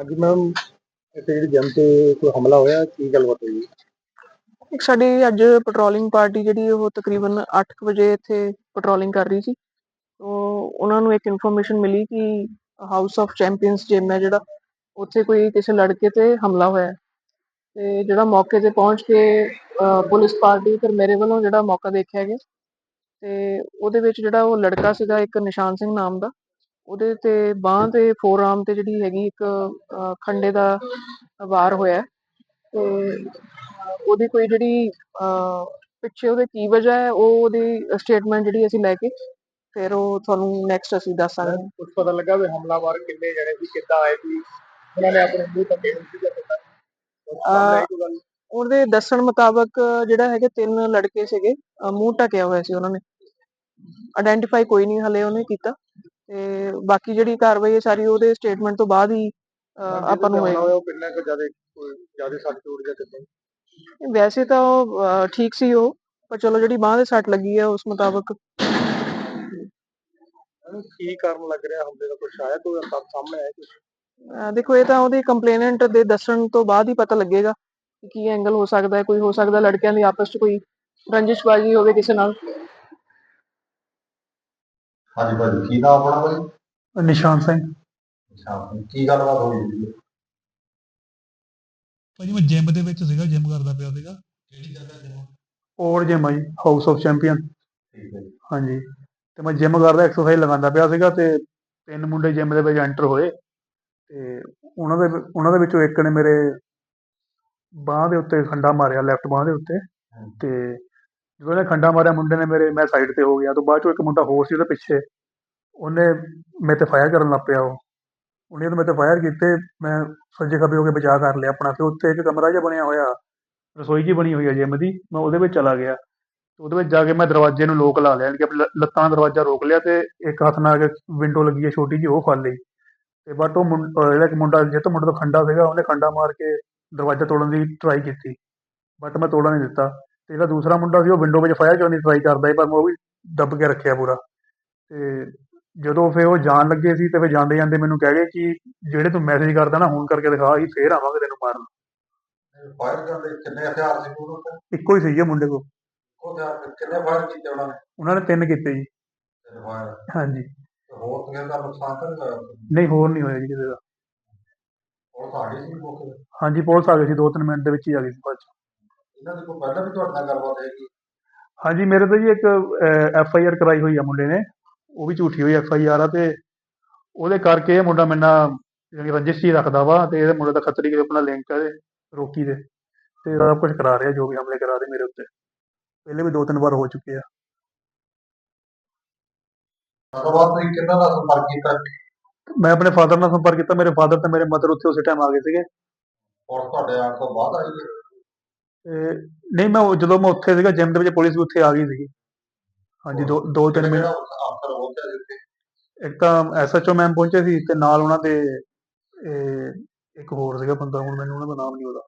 ਹਾਂਜੀ ਮੈਮ ਇੱਥੇ ਜਿਹੜੀ ਜਿਮ ਤੇ ਕੋਈ ਹਮਲਾ ਹੋਇਆ, ਕੀ ਗੱਲਬਾਤ ਹੋਈ? ਇੱਕ ਸਾਡੀ ਅੱਜ ਪੈਟਰੋਲਿੰਗ ਪਾਰਟੀ ਜਿਹੜੀ ਉਹ ਤਕਰੀਬਨ 8 ਵਜੇ ਇੱਥੇ ਪੈਟਰੋਲਿੰਗ ਕਰ ਰਹੀ ਸੀ। ਉਹ ਉਹਨਾਂ ਨੂੰ ਇੱਕ ਇਨਫੋਰਮੇਸ਼ਨ ਮਿਲੀ ਕਿ ਹਾਊਸ ਆਫ ਚੈਂਪੀਅਨਸ ਜਿਮ ਹੈ ਜਿਹੜਾ, ਉੱਥੇ ਕੋਈ ਕਿਸੇ ਲੜਕੇ ਤੇ ਹਮਲਾ ਹੋਇਆ। ਤੇ ਜਿਹੜਾ ਮੌਕੇ ਤੇ ਪਹੁੰਚ ਕੇ ਪੁਲਿਸ ਪਾਰਟੀ ਫਿਰ ਮੇਰੇ ਵੱਲੋਂ ਜਿਹੜਾ ਮੌਕਾ ਦੇਖਿਆ ਗਿਆ। ਤੇ ਉਹਦੇ ਵਿੱਚ ਜਿਹੜਾ ਉਹ ਲੜਕਾ ਸੀਗਾ, ਇੱਕ ਨਿਸ਼ਾਨ ਸਿੰਘ ਨਾਮ ਦਾ ਉਹਦੇ ਤੇ ਬਾਹ ਤੇ ਫੋਰਆਰਮ ਤੇ ਜਿਹੜੀ ਹੈਗੀ ਇੱਕ ਖੰਡੇ ਦਾ ਵਾਰ ਹੋਇਆ ਹੈ। ਤੇ ਉਹਦੀ ਕੋਈ ਜਿਹੜੀ ਅਹ, ਪਿੱਛੇ ਉਹਦੇ ਕੀ ਵਜ੍ਹਾ ਹੈ ਉਹ ਉਹਦੀ ਸਟੇਟਮੈਂਟ ਜਿਹੜੀ ਅਸੀਂ ਲੈ ਕੇ ਫਿਰ ਉਹ ਤੁਹਾਨੂੰ ਨੈਕਸਟ ਅਸੀਂ ਦੱਸਾਂਗੇ। ਕੁਝ ਪਤਾ ਲੱਗਾ ਵੀ ਹਮਲਾਵਰ ਕਿੰਨੇ ਜਣੇ ਸੀ ਕਿੱਦਾਂ ਆਏ ਸੀ? ਉਹਨਾਂ ਨੇ ਆਪਣੇ ਮੂੰਹ ਤੱਕੇ ਸੀਗਾ ਕਿੱਦਾਂ? ਸਾਹਮਣੇ ਗੱਲ? ਉਹਦੇ ਦੱਸਣ ਮੁਤਾਬਕ ਜਿਹੜਾ ਹੈਗੇ ਤਿੰਨ ਲੜਕੇ ਸੀਗੇ ਅਹ ਮੂੰਹ ਢਕਿਆ ਹੋਇਆ ਸੀ ਉਹਨਾਂ ਨੇ। ਆਇਡੈਂਟੀਫਾਈ ਕੋਈ ਨਹੀਂ ਹਲੇ ਉਹਨੇ ਕੀਤਾ। ਤੇ ਬਾਕੀ ਜਿਹੜੀ ਕਾਰਵਾਈ ਹੈ ਸਾਰੀ ਉਹਦੇ ਸਟੇਟਮੈਂਟ ਤੋਂ ਬਾਅਦ ਹੀ ਆਪਾਂ ਨੂੰ ਹੋਏਗੀ। ਹੋਇਆ ਉਹ ਕਿੰਨਾ ਕੁ ਜ਼ਿਆਦਾ ਕੋਈ ਜ਼ਿਆਦਾ ਸੱਟ ਚੋਟ ਜਾਂ ਕਿੱਦਾਂ? ਵੈਸੇ ਤਾਂ ਉਹ ਠੀਕ ਸੀ ਉਹ ਪਰ ਚਲੋ ਜਿਹੜੀ ਬਾਹ ਦੇ ਸੱਟ ਲੱਗੀ ਹੈ ਉਸ ਮੁਤਾਬਕ। ਕੀ ਕਾਰਨ ਲੱਗ ਰਿਹਾ ਹਮਲੇ ਦਾ ਕੁਝ ਆਇਆ ਕੋਈ ਸਭ ਸਾਹਮਣੇ ਆਇਆ? ਅਹ, ਦੇਖੋ ਇਹ ਤਾਂ ਉਹਦੀ ਕੰਪਲੇਨੈਂਟ ਦੇ ਦੱਸਣ ਤੋਂ ਬਾਅਦ ਹੀ ਪਤਾ ਲੱਗੇਗਾ ਕਿ ਕੀ ਐਂਗਲ ਹੋ ਸਕਦਾ ਹੈ ਕੋਈ ਹੋ ਸਕਦਾ ਲੜਕਿਆਂ ਦੀ ਆਪਸ 'ਚ ਕੋਈ ਰੰਜਿਸ਼ਬਾਜ਼ੀ ਹੋਵੇ ਕਿਸੇ ਨਾਲ। ਹਾਂਜੀ ਭਾਜੀ ਕੀ ਨਾਮ ਆਪਣਾ ਭਾਜੀ? ਨਿਸ਼ਾਨ ਸਿੰਘ। ਅੱਛਾ ਕੀ ਗੱਲਬਾਤ ਹੋਈ ਸੀ ਭਾਜੀ ਮੈਂ ਜਿਮ ਦੇ ਵਿੱਚ ਸੀਗਾ ਜਿਮ ਕਰਦਾ ਪਿਆ ਸੀਗਾ। ਕਿਹੜੀ ਜਗ੍ਹਾ ਜਮਾ ਔਰ ਜਿਮ ਆ ਜੀ ਹਾਊਸ ਆਫ ਚੈਂਪੀਅਨ ਠੀਕ ਹੈ ਜੀ। ਹਾਂਜੀ ਤੇ ਮੈਂ ਜਿਮ ਕਰਦਾ ਐਕਸਰਸਾਈਜ਼ ਲਗਾਉਂਦਾ ਪਿਆ ਸੀਗਾ ਤੇ ਤਿੰਨ ਮੁੰਡੇ ਜਿਮ ਦੇ ਵਿੱਚ ਐਂਟਰ ਹੋਏ। ਤੇ ਉਹਨਾਂ ਦੇ ਉਹਨਾਂ ਦੇ ਵਿੱਚੋਂ ਇੱਕ ਨੇ ਮੇਰੇ ਬਾਹ ਦੇ ਉੱਤੇ ਖੰਡਾ ਮਾਰਿਆ ਲੈਫਟ ਬਾਹ ਦੇ ਉੱਤੇ। ਤੇ ਜਦੋਂ ਇਹਨੇ ਖੰਡਾ ਮਾਰਿਆ ਮੁੰਡੇ ਨੇ ਮੇਰੇ, ਮੈਂ ਸਾਈਡ ਤੇ ਹੋ ਗਿਆ ਤੋਂ ਬਾਅਦ ਚੋਂ ਇੱਕ ਮੁੰਡਾ ਹੋਰ ਸੀ ਉਹਦੇ ਪਿੱਛੇ, ਉਹਨੇ ਮੇਰੇ ਤੇ ਫਾਇਰ ਕਰਨ ਲੱਗ ਪਿਆ ਉਹ। ਉਹਨੇ ਤਾਂ ਮੇਰੇ ਤੇ ਫਾਇਰ ਕੀਤੇ, ਮੈਂ ਸੱਜੇ ਖੱਬੇ ਹੋ ਕੇ ਬਚਾਅ ਕਰ ਲਿਆ ਆਪਣਾ, ਤੇ ਉੱਤੇ ਇੱਕ ਕਮਰਾ ਜਿਹਾ ਬਣਿਆ ਹੋਇਆ, ਰਸੋਈ ਜੀ ਬਣੀ ਹੋਈ ਹੈ ਜਿਮ ਦੀ, ਮੈਂ ਉਹਦੇ ਵਿੱਚ ਚਲਾ ਗਿਆ। ਉਹਦੇ ਵਿੱਚ ਜਾ ਕੇ ਮੈਂ ਦਰਵਾਜ਼ੇ ਨੂੰ ਲੋਕ ਲਾ ਲਿਆ ਕਿ ਆਪਣੀ ਲੱਤਾਂ ਨਾਲ ਦਰਵਾਜ਼ਾ ਰੋਕ ਲਿਆ ਤੇ ਇੱਕ ਹੱਥ ਨਾਲ ਵਿੰਡੋ ਲੱਗੀ ਹੈ ਛੋਟੀ ਜਿਹੀ, ਉਹ ਫੜ ਲਈ। ਤੇ ਬਟ ਉਹ ਮੁੰ- ਜਿਹੜਾ ਇੱਕ ਮੁੰਡਾ ਜਿਹ ਤੋਂ ਮੁੰਡੇ ਤੋਂ ਖੰਡਾ ਸੀਗਾ, ਉਹਨੇ ਖੰਡਾ ਮਾਰ ਕੇ ਦਰਵਾਜ਼ਾ ਤੋੜਨ ਦੀ ਟਰਾਈ ਕੀਤੀ। ਬਟ ਮੈਂ ਤੋੜਨ ਨਹੀਂ ਦਿੱਤਾ। ਤੇ ਜਿਹੜਾ ਦੂਸਰਾ ਮੁੰਡਾ ਸੀ ਉਹ ਵਿੰਡੋ ਵਿੱਚ ਫਾਇਰ ਕਰਨ ਦੀ ਟਰਾਈ ਕਰਦਾ ਸੀ ਪਰ ਉਹ ਵੀ ਦੱਬ ਕੇ ਰੱਖਿਆ ਪੂਰਾ। ਤੇ ਜਦੋਂ ਫਿਰ ਉਹ ਜਾਣ ਲੱਗੇ ਸੀ ਤੇ ਫਿਰ ਜਾਂਦੇ ਜਾਂਦੇ ਮੈਨੂੰ ਕਹਿ ਗਏ ਕਿ ਜਿਹੜੇ ਤੂੰ ਮੈਸੇਜ ਕਰਦਾ ਨਾ ਹੁਣ ਕਰਕੇ ਦਿਖਾ ਅਸੀਂ ਫੇਰ ਆਵਾਂਗੇ ਤੈਨੂੰ ਮਾਰਨ। ਫਾਇਰ ਕਰਦੇ ਕਿੰਨੇ ਹਥਿਆਰ ਸੀ ਉਹਨਾਂ ਕੋਲ ਇੱਕੋ ਹੀ ਸੀ ਮੁੰਡੇ ਕੋਲ। ਉਹ ਹਥਿਆਰ ਕਿੰਨੇ ਫਾਇਰ ਕੀਤੇ ਉਹਨਾਂ ਨੇ? ਉਹਨਾਂ ਨੇ ਤਿੰਨ ਕੀਤੇ ਜੀ। ਤਿੰਨ ਫਾਇਰ ਹਾਂਜੀ। ਹੋਰ ਕਿਸੇ ਦਾ ਨੁਕਸਾਨ ਤਾਂ ਨਹੀਂ ਹੋਇਆ? ਨਹੀਂ ਹੋਰ ਨਹੀਂ ਹੋਇਆ ਜੀ ਕਿਸੇ ਦਾ। ਸੀ ਮੌਕੇ। ਹਾਂਜੀ ਪੁਲਿਸ ਆ ਗਈ ਸੀ 2-3 ਮਿੰਟ ਦੇ ਵਿੱਚ ਹੀ ਆ ਗਈ ਸੀ ਬਾਅਦ ਇਹਨਾਂ ਦੀ ਕੋਈ ਪਹਿਲਾਂ ਵੀ ਤੁਹਾਡੇ ਨਾਲ ਗੱਲਬਾਤ ਹੈਗੀ ਹਾਂਜੀ ਮੇਰੇ ਤੇ ਜੀ ਇੱਕ ਐਫ ਆਈ ਆਰ ਕਰਾਈ ਹੋਈ ਆ ਮੁੰਡੇ ਨੇ। ਉਹ ਵੀ ਝੂਠੀ ਹੋਈ ਐਫ ਆਈ ਆਰ ਆ ਤੇ ਉਹਦੇ ਕਰਕੇ ਇਹ ਮੁੰਡਾ ਮੇਰੇ ਨਾਲ ਜਾਣੀ ਰੰਜਿਸ਼ ਹੀ ਰੱਖਦਾ ਵਾ ਤੇ ਇਹਦੇ ਮੁੰਡੇ ਦਾ ਖੱਤਰੀ ਕੇ ਆਪਣਾ ਲਿੰਕ ਹੈ ਰੋਕੀ ਦੇ। ਤੇ ਸਭ ਕੁਝ ਕਰਾ ਰਿਹਾ ਜੋ ਵੀ ਹਮਲੇ ਕਰਾ ਰਹੇ ਮੇਰੇ ਉੱਤੇ। ਪਹਿਲੇ ਵੀ ਦੋ ਤਿੰਨ ਵਾਰ ਹੋ ਚੁੱਕੇ ਆ। ਗੱਲਬਾਤ ਤੁਸੀਂ ਕਿੰਨਾ ਦਾ ਸੰਪਰਕ ਕੀਤਾ? ਮੈਂ ਆਪਣੇ ਫਾਦਰ ਨਾਲ ਸੰਪਰਕ ਕੀਤਾ। ਮੇਰੇ ਫਾਦਰ ਤੇ ਮੇਰੇ ਮਦਰ ਉੱਥੇ ਉਸੇ ਟਾਈਮ ਆ ਗਏ ਸੀਗੇ। ਪੁਲਿਸ ਤੁਹਾਡੇ ਆਉਣ ਤੋਂ ਬਾਅਦ ਆਈ ਨਹੀਂ ਮੈਂ ਉਹ- ਜਦੋਂ ਮੈਂ ਉੱਥੇ ਸੀਗਾ ਜਿਮ ਦੇ ਵਿੱਚ ਪੁਲਿਸ ਵੀ ਉੱਥੇ ਆ ਗਈ ਸੀਗੀ। ਹਾਂਜੀ ਦੋ ਦੋ ਤਿੰਨ ਮਿੰਟ ਅਫਸਰ ਹੋ ਗਿਆ ਜਿੱਥੇ ਇੱਕ ਤਾਂ ਐਸਐਚਓ ਮੈਮ ਪਹੁੰਚੇ ਸੀ ਤੇ ਨਾਲ ਉਹਨਾਂ ਦੇ ਇਹ, ਇੱਕ ਹੋਰ ਸੀਗਾ ਬੰਦਾ ਹੁਣ ਮੈਨੂੰ ਉਹਨਾਂ ਦਾ ਨਾਮ ਨਹੀਂ ਉਹਦਾ